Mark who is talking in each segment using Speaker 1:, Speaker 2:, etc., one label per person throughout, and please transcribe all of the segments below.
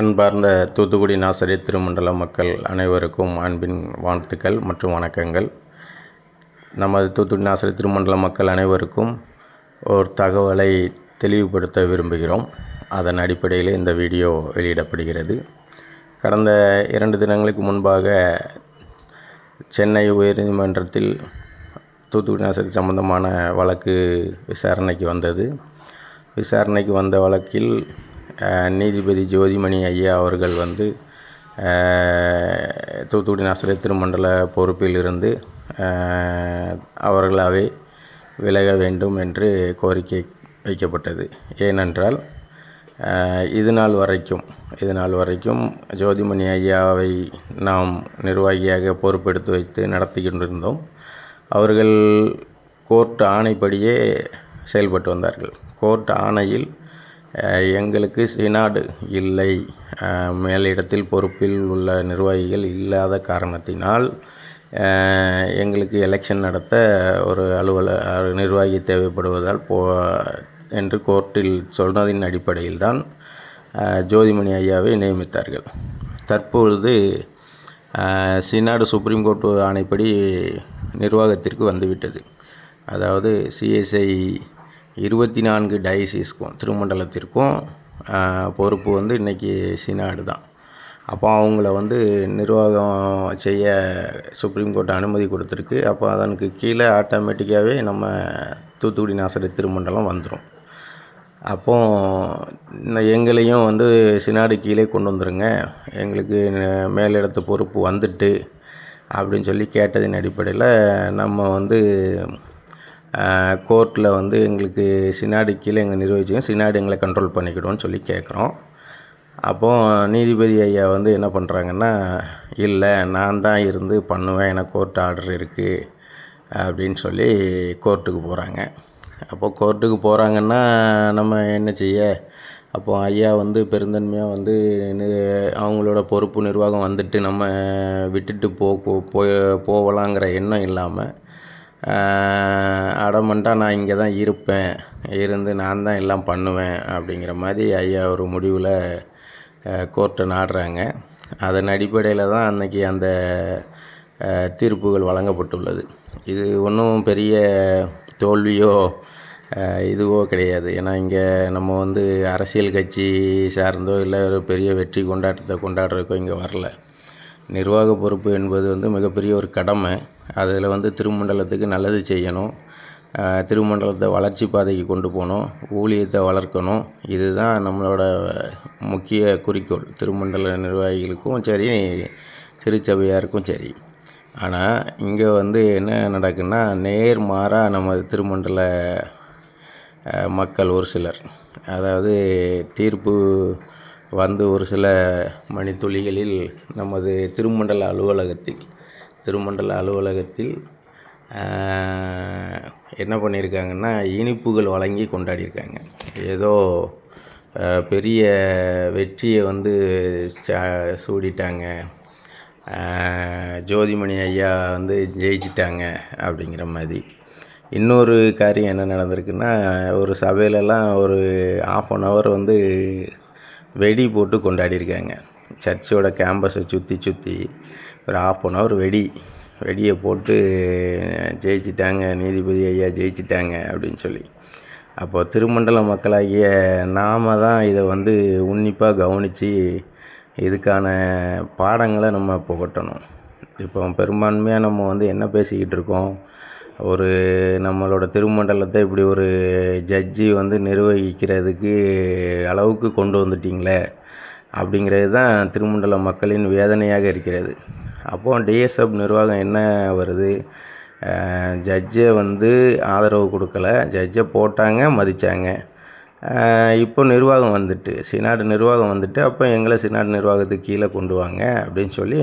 Speaker 1: அன்பார்ந்த தூத்துக்குடி நாசரி திருமண்டல மக்கள் அனைவருக்கும் அன்பின் வாழ்த்துக்கள் மற்றும் வணக்கங்கள். நமது தூத்துக்குடி நாசரி திருமண்டல மக்கள் அனைவருக்கும் ஒரு தகவலை தெளிவுபடுத்த விரும்புகிறோம். அதன் அடிப்படையில் இந்த வீடியோ வெளியிடப்படுகிறது. கடந்த இரண்டு தினங்களுக்கு முன்பாக சென்னை உயர்நீதிமன்றத்தில் தூத்துக்குடி நாசரி சம்பந்தமான வழக்கு விசாரணைக்கு வந்தது. விசாரணைக்கு வந்த வழக்கில் நீதிபதி ஜோதிமணி ஐயா அவர்கள் வந்து தூத்துக்குடி நாசரி திருமண்டல பொறுப்பில் இருந்து அவர்களாவே விலக வேண்டும் என்று கோரிக்கை வைக்கப்பட்டது. ஏனென்றால் இது நாள் வரைக்கும் இது நாள் வரைக்கும் ஜோதிமணி ஐயாவை நாம் நிர்வாகியாக பொறுப்பெடுத்து வைத்து நடத்தி கொண்டிருந்தோம் அவர்கள் கோர்ட் ஆணைப்படியே செயல்பட்டு வந்தார்கள். கோர்ட் ஆணையில் எங்களுக்கு சினாடு இல்லை. மேலிடத்தில் பொறுப்பில் உள்ள நிர்வாகிகள் இல்லாத காரணத்தினால் எங்களுக்கு எலெக்ஷன் நடத்த ஒரு அலுவலர் நிர்வாகி தேவைப்படுவதால் போ என்று கோர்ட்டில் சொன்னதின் அடிப்படையில் தான் ஜோதிமணி ஐயாவை நியமித்தார்கள். தற்பொழுது சினாடு சுப்ரீம் கோர்ட் ஆணைப்படி நிர்வாகத்திற்கு வந்துவிட்டது. அதாவது சிஎஸ்ஐ இருபத்தி நான்கு டயசிஸ்க்கும் திருமண்டலத்திற்கும் பொறுப்பு வந்து இன்றைக்கி சினாடு தான். அப்போ அவங்கள வந்து நிர்வாகம் செய்ய சுப்ரீம் கோர்ட் அனுமதி கொடுத்துருக்கு. அப்போ அதனுக்கு கீழே ஆட்டோமேட்டிக்காகவே நம்ம தூத்துக்குடி நாசரி திருமண்டலம் வந்துடும் அப்போ இந்த எங்களையும் வந்து சினாடு கீழே கொண்டு வந்துருங்க. எங்களுக்கு மேலிடத்து பொறுப்பு வந்துட்டு அப்படின்னு சொல்லி கேட்டதின் அடிப்படையில் நம்ம வந்து கோர்ட்டில் வந்து எங்களுக்கு சினாடி கீழே எங்கள் நிர்வகிச்சுங்க சினாடி எங்களை கண்ட்ரோல் பண்ணிக்கிடும்னு சொல்லி கேட்குறோம் அப்போது நீதிபதி ஐயா வந்து என்ன பண்ணுறாங்கன்னா இல்லை நான் தான் இருந்து பண்ணுவேன். எனக்கு கோர்ட் ஆர்டர் இருக்குது அப்படின்னு சொல்லி கோர்ட்டுக்கு போகிறாங்க அப்போது கோர்ட்டுக்கு போகிறாங்கன்னா நம்ம என்ன செய்ய? அப்போ ஐயா வந்து பெருந்தன்மையாக வந்து அவங்களோட பொறுப்பு நிர்வாகம் வந்துட்டு நம்ம விட்டுட்டு போ போ- போய் போகலாங்கிற எண்ணம் இல்லாமல் அடமெண்ட்டாக நான் இங்கே தான் இருப்பேன். இருந்து நான் தான் எல்லாம் பண்ணுவேன் அப்படிங்கிற மாதிரி ஐயா ஒரு முடிவில் கோர்ட்டை நாடுறாங்க. அதன் அடிப்படையில் தான் அன்னைக்கு அந்த தீர்ப்புகள் வழங்கப்பட்டுள்ளது. இது ஒன்றும் பெரிய தோல்வியோ இதுவோ கிடையாது. ஏன்னா இங்கே நம்ம வந்து அரசியல் கட்சி சார்ந்தோ இல்லை ஒரு பெரிய வெற்றி கொண்டாட்டத்தை கொண்டாடுறதுக்கோ இங்கே வரல. நிர்வாக பொறுப்பு என்பது வந்து மிகப்பெரிய ஒரு கடமை. அதில் வந்து திருமண்டலத்துக்கு நல்லது செய்யணும். திருமண்டலத்தை வளர்ச்சி பாதைக்கு கொண்டு போகணும். ஊழியத்தை வளர்க்கணும். இதுதான் நம்மளோட முக்கிய குறிக்கோள். திருமண்டல நிர்வாகிகளுக்கும் சரி திருச்சபையாருக்கும் சரி. ஆனால் இங்கே வந்து என்ன நடக்குன்னா நேர்மாறாக நம்ம திருமண்டல மக்கள் ஒரு சிலர். அதாவது தீர்ப்பு வந்து ஒரு சில மணித்துளிகளில் நமது திருமண்டல அலுவலகத்தில் திருமண்டல அலுவலகத்தில் என்ன பண்ணியிருக்காங்கன்னா இனிப்புகள் வழங்கி கொண்டாடியிருக்காங்க. ஏதோ பெரிய வெற்றியை வந்து ச- சூடிட்டாங்க. ஜோதிமணி ஐயா வந்து ஜெயிச்சிட்டாங்க அப்படிங்கிற மாதிரி. இன்னொரு காரியம் என்ன நடந்திருக்குன்னா ஒரு சபையிலலாம் ஒரு ஆஃப் அன் ஹவர் வந்து வெடி போட்டு கொண்டாடியிருக்காங்க சர்ச்சோட கேம்பஸை சுற்றி சுற்றி ஒரு ஆஃப் அன் ஹவர் வெடி வெடியை போட்டு ஜெயிச்சிட்டாங்க நீதிபதி ஐயா ஜெயிச்சிட்டாங்க அப்படின்னு சொல்லி. அப்போ திருமண்டல மக்களாகிய நாம தான் இதை வந்து உன்னிப்பாக கவனித்து இதுக்கான பாடங்களை நம்ம புகட்டணும். இப்போ பெரும்பான்மையாக நம்ம வந்து என்ன பேசிக்கிட்டு இருக்கோம்? ஒரு நம்மளோட திருமண்டலத்தை இப்படி ஒரு ஜட்ஜி வந்து நிர்வகிக்கிறதுக்கு அளவுக்கு கொண்டு வந்துட்டிங்களே அப்படிங்கிறது தான் திருமண்டல மக்களின் வேதனையாக இருக்கிறது. அப்போது டிஎஸ்எப் நிர்வாகம் என்ன வருது? ஜட்ஜை வந்து ஆதரவு கொடுக்கல. ஜட்ஜை போட்டாங்க மதித்தாங்க இப்போ நிர்வாகம் வந்துட்டு சினாடு நிர்வாகம் வந்துட்டு அப்போ எங்களை சினாடு நிர்வாகத்துக்கு கீழே கொண்டு வாங்க அப்படின்னு சொல்லி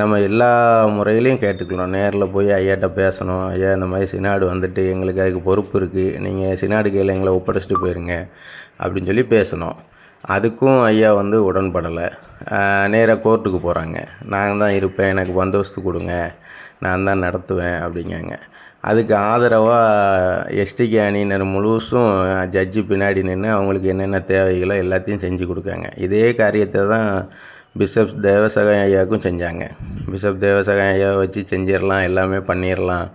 Speaker 1: நம்ம எல்லா முறையிலையும் கேட்டுக்கணும் நேரில் போய் ஐயாட்ட பேசணும். ஐயா இந்த மாதிரி சினாடு வந்துட்டு எங்களுக்கு அதுக்கு பொறுப்பு இருக்குது நீங்கள் சினாடு கையில் எங்களை ஒப்படைச்சிட்டு போயிருங்க. அப்படின்னு சொல்லி பேசணும். அதுக்கும் ஐயா வந்து உடன்படலை. நேராக கோர்ட்டுக்கு போகிறாங்க நான் தான் இருப்பேன். எனக்கு பந்தோபஸ்து கொடுங்க. நான் தான் நடத்துவேன் அப்படிங்காங்க. அதுக்கு ஆதரவாக எஸ்டிகே அணியினர் முழுசும் ஜட்ஜு பின்னாடி நின்று அவங்களுக்கு என்னென்ன தேவைகளோ எல்லாத்தையும் செஞ்சு கொடுக்காங்க. இதே காரியத்தை தான் பிஷப் தேவசகாயம் ஐயாவுக்கும் செஞ்சாங்க. பிஷப் தேவசகாயம் ஐயாவை வச்சு செஞ்சிடலாம் எல்லாமே பண்ணிடலாம்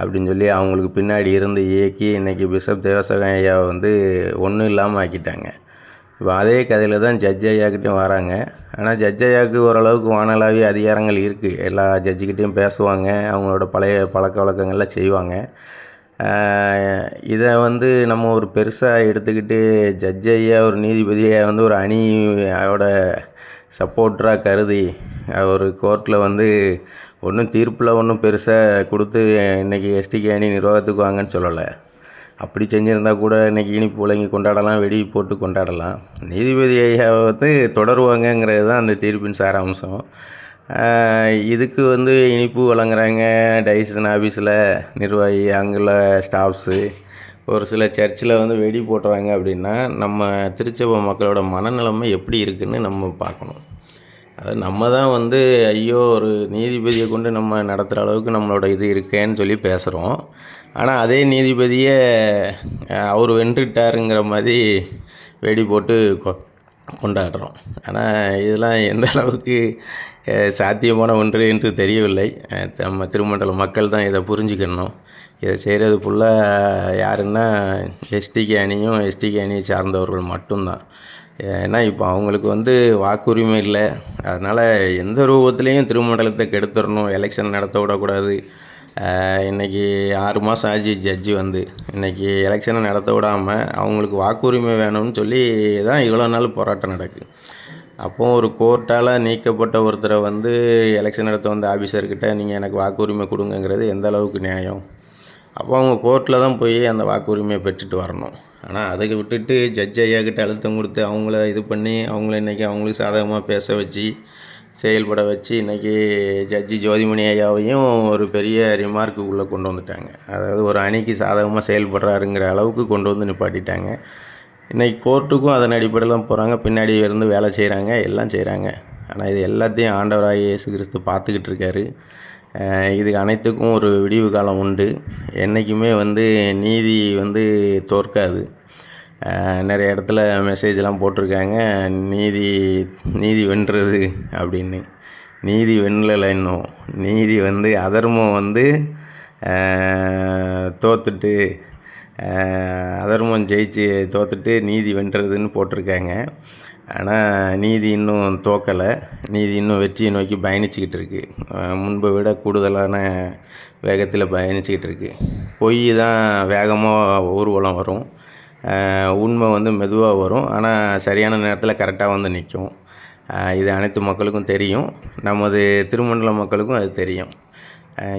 Speaker 1: அப்படின்னு சொல்லி அவங்களுக்கு பின்னாடி இருந்து இயக்கி இன்றைக்கி பிஷப் தேவசகாயம் ஐயாவை வந்து ஒன்றும் இல்லாமல் ஆக்கிட்டாங்க. இப்போ அதே கதையில் தான் ஜட்ஜ் ஐயாக்கிட்டையும் வராங்க. ஆனால் ஜட்ஜ் ஐயாவுக்கு ஓரளவுக்கு வானலாவே அதிகாரங்கள் இருக்குது எல்லா ஜட்ஜிக்கிட்டேயும் பேசுவாங்க அவங்களோட பழைய பழக்க வழக்கங்கள்லாம் செய்வாங்க. இதை வந்து நம்ம ஒரு பெருசாக எடுத்துக்கிட்டு ஜட்ஜ் ஐயா ஒரு நீதிபதியை வந்து ஒரு அணியோட சப்போர்ட்டராக கருதி ஒரு கோர்ட்டில் வந்து ஒன்றும் தீர்ப்பில் ஒன்றும் பெருசாக கொடுத்து இன்றைக்கி எஸ்டிகே அணி நிர்வாகத்துக்கு வாங்கன்னு சொல்லலை. அப்படி செஞ்சுருந்தா கூட இன்றைக்கி இனிப்பு வழங்கி கொண்டாடலாம் வெடி போட்டு கொண்டாடலாம். நீதிபதி ஐயா வந்து தொடருவாங்கங்கிறது தான் அந்த தீர்ப்பின் சாராம்சம். இதுக்கு வந்து இனிப்பு வழங்குறாங்க டைசன் ஆஃபீஸில் நிர்வாகி அங்குள்ள ஸ்டாஃப்ஸு ஒரு சில சர்ச்சில் வந்து வெடி போட்டுறாங்க அப்படின்னா நம்ம திருச்சபை மக்களோட மனநிலைமை எப்படி இருக்குதுன்னு நம்ம பார்க்கணும். அது நம்ம தான் வந்து ஐயோ ஒரு நீதிபதியை கொண்டு நம்ம நடத்துகிற அளவுக்கு நம்மளோட இது இருக்கேன்னு சொல்லி பேசுகிறோம் ஆனால் அதே நீதிபதியை அவர் வென்றுட்டாருங்கிற மாதிரி வெடி போட்டு கொ கொண்டாடுறோம். ஆனால் இதெல்லாம் எந்த அளவுக்கு சாத்தியமான ஒன்று என்று தெரியவில்லை. நம்ம திருமண்டல மக்கள் தான் இதை புரிஞ்சுக்கணும். இதை செய்கிறது ஃபுல்லாக யாருன்னா எஸ்டிகே அணியும் எஸ்டிகே அணியை சார்ந்தவர்கள் மட்டும்தான். ஏன்னா இப்போ அவங்களுக்கு வந்து வாக்குரிமை இல்லை. அதனால் எந்த ரூபத்துலேயும் திருமண்டலத்தை கெடுத்துடணும். எலெக்ஷன் நடத்த விடக்கூடாது. இன்றைக்கி ஆறு மாதம் ஆச்சு ஜட்ஜி வந்து. இன்றைக்கி எலெக்ஷனை நடத்த விடாமல் அவங்களுக்கு வாக்குரிமை வேணும்னு சொல்லி தான் இவ்வளோ நாள் போராட்டம் நடக்குது அப்போது ஒரு கோர்ட்டால் நீக்கப்பட்ட ஒருத்தரை வந்து எலெக்ஷன் நடத்த வந்த ஆஃபீஸர்கிட்ட நீங்கள் எனக்கு வாக்குரிமை கொடுங்கங்கிறது எந்த அளவுக்கு நியாயம்? அப்போ அவங்க கோர்ட்டில் தான் போய் அந்த வாக்குரிமையை பெற்றுட்டு வரணும். ஆனால் அதுக்கு விட்டுட்டு ஜட்ஜ் ஐயா கிட்ட அழுத்தம் கொடுத்து அவங்கள இது பண்ணி அவங்கள இன்றைக்கி அவங்களுக்கு சாதகமாக பேச வச்சு செயல்பட வச்சு இன்றைக்கி ஜட்ஜி ஜோதிமணி ஐயாவையும் ஒரு பெரிய ரிமார்க்குள்ளே கொண்டு வந்துட்டாங்க. அதாவது ஒரு அணிக்கு சாதகமாக செயல்படுறாருங்கிற அளவுக்கு கொண்டு வந்து நிப்பாட்டிட்டாங்க. இன்றைக்கி கோர்ட்டுக்கும் அதன் அடிப்படையில் தான் போகிறாங்க பின்னாடி இருந்து வேலை செய்கிறாங்க எல்லாம் செய்கிறாங்க ஆனால் இது எல்லாத்தையும் ஆண்டவராக இயேசு கிறிஸ்து பார்த்துக்கிட்டு இருக்காரு. இதுக்கு அனைத்துக்கும் ஒரு விடிவு காலம் உண்டு. என்றைக்குமே வந்து நீதி வந்து தோற்காது. நிறைய இடத்துல மெசேஜ்லாம் போட்டிருக்காங்க. நீதி நீதி வென்றது அப்படின்னு. நீதி வெல்லலை இன்னும் நீதி வந்து அதர்மம் வந்து தோற்றுட்டு அதர்மம் ஜெயிச்சு தோற்றுட்டு நீதி வென்றதுன்னு போட்டிருக்காங்க. ஆனால் நீதி இன்னும் தோக்கலை. நீதி இன்னும் வெற்றியை நோக்கி பயணிச்சுக்கிட்டு இருக்குது முன்பை விட கூடுதலான வேகத்தில் பயணிச்சுக்கிட்டு இருக்குது பொய் தான் வேகமாக ஊர்வலம் வரும். உண்மை வந்து மெதுவாக வரும். ஆனால் சரியான நேரத்தில் கரெக்டாக வந்து நிற்கும் இது அனைத்து மக்களுக்கும் தெரியும். நமது திருமண்டல மக்களுக்கும் அது தெரியும்.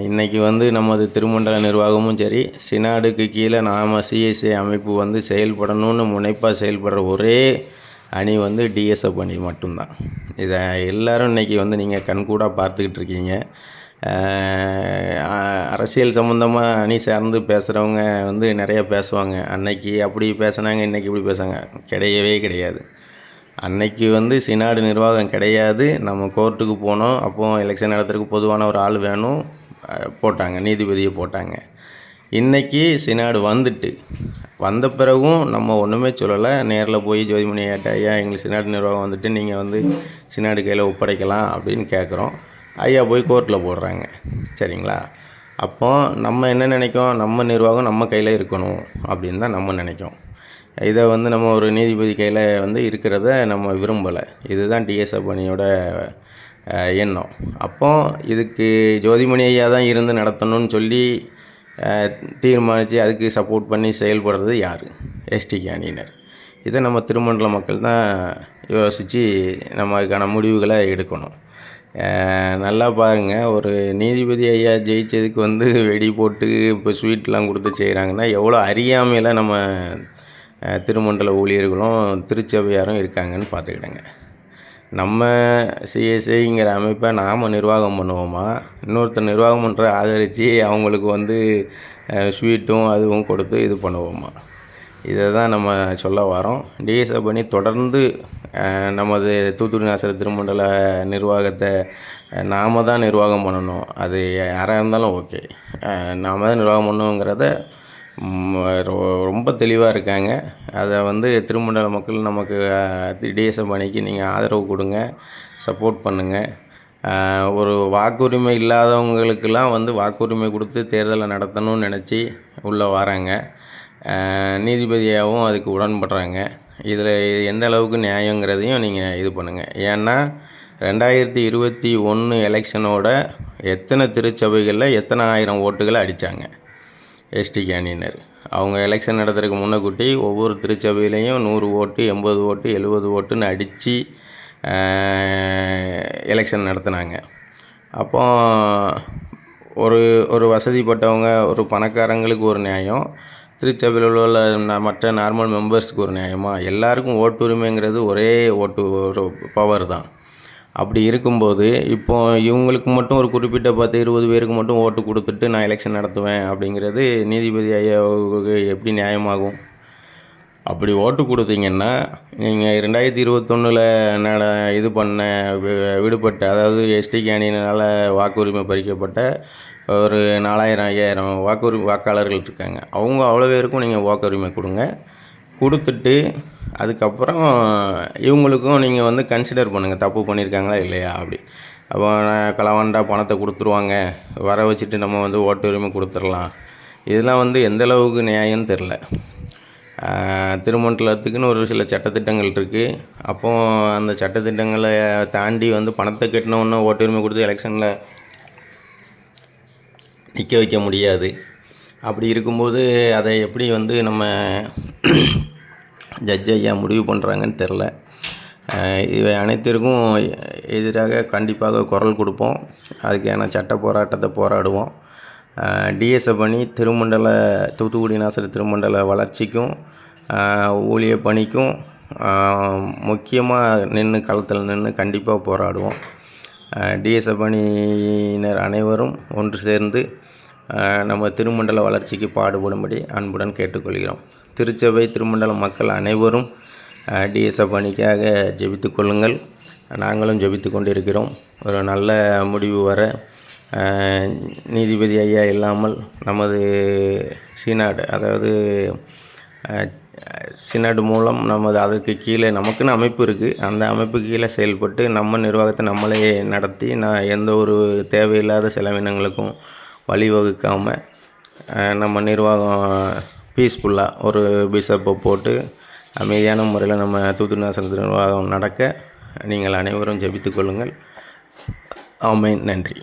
Speaker 1: இன்றைக்கி வந்து நமது திருமண்டல நிர்வாகமும் சரி சினாடுக்கு கீழே நாம் சிஎஸ்ஐ அமைப்பு வந்து செயல்படணும்னு முனைப்பாக செயல்படுற ஒரே அணி வந்து டிஎஸ்எஃப் அணி மட்டும்தான். இதை எல்லோரும் இன்றைக்கி வந்து நீங்கள் கண்கூடாக பார்த்துக்கிட்டு இருக்கீங்க. அரசியல் சம்மந்தமாக அணி சார்ந்து பேசுகிறவங்க வந்து நிறைய பேசுவாங்க. அன்னைக்கு அப்படி பேசுனாங்க இன்றைக்கி இப்படி பேசுகிறாங்க கிடையவே கிடையாது. அன்னைக்கு வந்து சினாடு நிர்வாகம் கிடையாது. நம்ம கோர்ட்டுக்கு போனோம். அப்போது எலெக்ஷன் நடத்துறதுக்கு பொதுவான ஒரு ஆள் வேணும். போட்டாங்க. நீதிபதியை போட்டாங்க. இன்றைக்கி சினாடு வந்துட்டு வந்த பிறகும் நம்ம ஒன்றுமே சொல்லலை. நேரில் போய் ஜோதிமணி ஐயா எங்களுக்கு சினாடு நிர்வாகம் வந்துட்டு நீங்கள் வந்து சினாடு கையில் ஒப்படைக்கலாம் அப்படின்னு கேட்குறோம் ஐயா போய் கோர்ட்டில் போடுறாங்க. சரிங்களா? அப்போ நம்ம என்ன நினைக்கும்? நம்ம நிர்வாகம் நம்ம கையில் இருக்கணும் அப்படின்னு தான் நம்ம நினைக்கும். இதை வந்து நம்ம ஒரு நீதிபதி கையில் வந்து இருக்கிறத நம்ம விரும்பலை. இதுதான் டிஎஸ்எஃப் அணியோட எண்ணம். அப்போ இதுக்கு ஜோதிமணி ஐயா தான் இருந்து நடத்தணும்னு சொல்லி தீர்மானித்து அதுக்கு சப்போர்ட் பண்ணி செயல்படுறது யார்? எஸ்டி அணியினர். இதை நம்ம திருமண்டல மக்கள் தான் யோசித்து நம்ம அதுக்கான முடிவுகளை எடுக்கணும். நல்லா பாருங்கள் ஒரு நீதிபதி ஐயா ஜெயித்ததுக்கு வந்து வெடி போட்டு இப்போ ஸ்வீட்லாம் கொடுத்து செய்கிறாங்கன்னா எவ்வளோ அறியாமையில் நம்ம திருமண்டல ஊழியர்களும் திருச்சபையாரும் இருக்காங்கன்னு பார்த்துக்கிடுங்க நம்ம சிஎஸ்ஐங்கிற அமைப்பை நாம் நிர்வாகம் பண்ணுவோமா? இன்னொருத்தர் நிர்வாகம் பண்ணுற ஆதரித்து அவங்களுக்கு வந்து ஸ்வீட்டும் அதுவும் கொடுத்து இது பண்ணுவோமா? இதை தான் நம்ம சொல்ல வரோம். டிஎஸ்எஃப் பண்ணி தொடர்ந்து நமது தூத்துக்குடி நாசர திருமண்டல நிர்வாகத்தை நாம தான் நிர்வாகம் பண்ணணும். அது யாராக இருந்தாலும் ஓகே. நாம தான் நிர்வாகம் பண்ணணுங்கிறத ரொ- ரொம்ப தெளிவாக இருக்காங்க. அதை வந்து திருமண்டல மக்கள் நமக்கு டிஎஸ்எம் பணிக்கு நீங்கள் ஆதரவு கொடுங்க சப்போர்ட் பண்ணுங்கள் ஒரு வாக்குரிமை இல்லாதவங்களுக்கெல்லாம் வந்து வாக்குரிமை கொடுத்து தேர்தலை நடத்தணும்னு நினச்சி உள்ளே வராங்க. நீதிபதியாகவும் அதுக்கு உடன்படுறாங்க. இதில் எந்த அளவுக்கு நியாயங்கிறதையும் நீங்கள் இது பண்ணுங்கள் ஏன்னா ரெண்டாயிரத்தி இருபத்தி ஒன்று எலெக்ஷனோட எத்தனை திருச்சபைகளில் எத்தனை ஆயிரம் ஓட்டுகளை அடித்தாங்க எஸ்டி கேண்டினர் அவங்க எலெக்ஷன் நடத்துறதுக்கு முன்னக்கூட்டி ஒவ்வொரு திருச்சபையிலையும் நூறு ஓட்டு எண்பது ஓட்டு எழுபது ஓட்டுன்னு அடித்து எலெக்ஷன் நடத்துனாங்க. அப்போ ஒரு ஒரு வசதிப்பட்டவங்க ஒரு பணக்காரங்களுக்கு ஒரு நியாயம். திருச்சபையில் உள்ள மற்ற நார்மல் மெம்பர்ஸுக்கு ஒரு நியாயமாக எல்லாருக்கும் ஓட்டுரிமைங்கிறது ஒரே ஓட்டு ஒரு பவர் தான். அப்படி இருக்கும்போது இப்போ இவங்களுக்கு மட்டும் ஒரு குறிப்பிட்ட பத்து இருபது பேருக்கு மட்டும் ஓட்டு கொடுத்துட்டு நான் எலெக்ஷன் நடத்துவேன் அப்படிங்கிறது நீதிபதி ஐயாவுக்கு எப்படி நியாயமாகும்? அப்படி ஓட்டு கொடுத்தீங்கன்னா நீங்கள் ரெண்டாயிரத்தி இருபத்தொன்னில் நட இது பண்ண வி- விடுபட்ட அதாவது எஸ்டி கேண்டினால் வாக்குரிமை பறிக்கப்பட்ட ஒரு நாலாயிரம் ஐயாயிரம் வாக்குரிமை வாக்காளர்கள் இருக்காங்க. அவங்க அவ்வளோ பேருக்கும் நீங்கள் வாக்குரிமை கொடுங்க. கொடுத்துட்டு அதுக்கப்புறம் இவங்களுக்கும் நீங்கள் வந்து கன்சிடர் பண்ணுங்கள் தப்பு பண்ணியிருக்காங்களா இல்லையா அப்படி. அப்போ கலவண்டா பணத்தை கொடுத்துருவாங்க. வர வச்சுட்டு நம்ம வந்து ஓட்டு உரிமை கொடுத்துடலாம். இதெல்லாம் வந்து எந்த அளவுக்கு நியாயம்னு தெரில திருமண்டலத்துக்குன்னு ஒரு சில சட்டத்திட்டங்கள் இருக்குது அப்போது அந்த சட்டத்திட்டங்களை தாண்டி வந்து பணத்தை கட்டினோன்னு ஓட்டுரிமை கொடுத்து எலெக்ஷனில் நிற்க வைக்க முடியாது. அப்படி இருக்கும்போது அதை எப்படி வந்து நம்ம ஜட்ஜ் ஐயா முடிவு பண்ணுறாங்கன்னு தெரில இவை அனைத்திற்கும் எதிராக கண்டிப்பாக குரல் கொடுப்போம். அதுக்கான சட்ட போராட்டத்தை போராடுவோம். டிஎஸ்எஃப் பணி திருமண்டல தூத்துக்குடி நாசர் திருமண்டல வளர்ச்சிக்கும் ஊழிய பணிக்கும் முக்கியமாக நின்று களத்தில் நின்று கண்டிப்பாக போராடுவோம். டிஎஸ்எஃப் பணியினர் அனைவரும் ஒன்று சேர்ந்து நம்ம திருமண்டல வளர்ச்சிக்கு பாடுபடும்படி அன்புடன் கேட்டுக்கொள்கிறோம். திருச்சபை திருமண்டல மக்கள் அனைவரும் டிஎஸ்எஃப் பணிக்காக ஜெபித்து கொள்ளுங்கள். நாங்களும் ஜெபித்து கொண்டிருக்கிறோம். ஒரு நல்ல முடிவு வர நீதிபதி ஐயா இல்லாமல் நமது சீனாடு அதாவது ஆஹ், சினாடு மூலம் நமது அதற்கு கீழே நமக்குன்னு அமைப்பு இருக்குது அந்த அமைப்பு கீழே செயல்பட்டு நம்ம நிர்வாகத்தை நம்மளே நடத்தி நான் எந்த ஒரு தேவையில்லாத செலவினங்களுக்கும் வழிவகுக்காமல் நம்ம நிர்வாகம் பீஸ்ஃபுல்லாக ஒரு பிஷப்பை போட்டு அமைதியான முறையில் நம்ம தூத்துக்குடி நாசன நிர்வாகம் நடக்க நீங்கள் அனைவரும் ஜெபித்துக்கொள்ளுங்கள் ஆமை நன்றி.